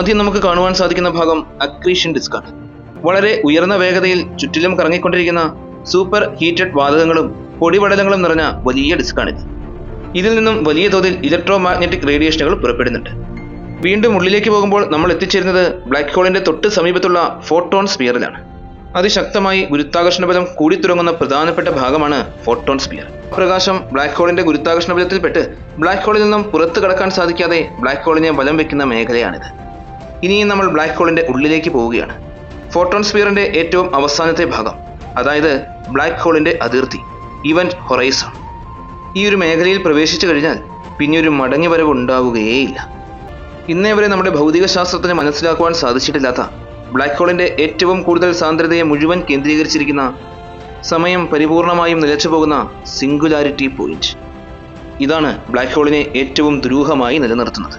ആദ്യം നമുക്ക് കാണുവാൻ സാധിക്കുന്ന ഭാഗം അക്രീഷൻ ഡിസ്കാണ് വളരെ ഉയർന്ന വേഗതയിൽ ചുറ്റിലും കറങ്ങിക്കൊണ്ടിരിക്കുന്ന സൂപ്പർ ഹീറ്റഡ് വാതകങ്ങളും പൊടിപടലങ്ങളും നിറഞ്ഞ വലിയ ഡിസ്കാണിത് ഇതിൽ നിന്നും വലിയ തോതിൽ ഇലക്ട്രോ മാഗ്നറ്റിക് റേഡിയേഷനുകൾ പുറപ്പെടുന്നുണ്ട്. വീണ്ടും ഉള്ളിലേക്ക് പോകുമ്പോൾ നമ്മൾ എത്തിച്ചേരുന്നത് ബ്ലാക്ക് ഹോളിന്റെ തൊട്ട് സമീപത്തുള്ള ഫോട്ടോൺ സ്പിയറിലാണ് അതിശക്തമായി ഗുരുത്വാകർഷണ ബലം കൂടിത്തുടങ്ങുന്ന പ്രധാനപ്പെട്ട ഭാഗമാണ് ഫോട്ടോൺ സ്പിയർ പ്രകാശം ബ്ലാക്ക് ഹോളിന്റെ ഗുരുത്വാകർഷണ ബലത്തിൽപ്പെട്ട് ബ്ലാക്ക് ഹോളിൽ നിന്നും പുറത്തു കടക്കാൻ സാധിക്കാതെ ബ്ലാക്ക് ഹോളിനെ ബലം വെക്കുന്ന മേഖലയാണിത്. ഇനിയും നമ്മൾ ബ്ലാക്ക് ഹോളിന്റെ ഉള്ളിലേക്ക് പോവുകയാണ്. ഫോട്ടോൺ സ്പിയറിന്റെ ഏറ്റവും അവസാനത്തെ ഭാഗം അതായത് ബ്ലാക്ക് ഹോളിന്റെ അതിർത്തി ഇവന്റ് ഹൊറൈസൺ ഈ ഒരു മേഖലയിൽ പ്രവേശിച്ചു കഴിഞ്ഞാൽ പിന്നെ ഒരു മടങ്ങി വരവ് ഉണ്ടാവുകയേയില്ല. ഇന്നേ വരെ നമ്മുടെ ഭൗതിക ശാസ്ത്രത്തിന് മനസ്സിലാക്കുവാൻ സാധിച്ചിട്ടില്ലാത്ത ബ്ലാക്ക് ഹോളിന്റെ ഏറ്റവും കൂടുതൽ സാന്ദ്രതയെ മുഴുവൻ കേന്ദ്രീകരിച്ചിരിക്കുന്ന സമയം പരിപൂർണമായും നിലച്ചു പോകുന്ന സിംഗുലാരിറ്റി പോയിന്റ് ഇതാണ് ബ്ലാക്ക് ഹോളിനെ ഏറ്റവും ദുരൂഹമായി നിലനിർത്തുന്നത്.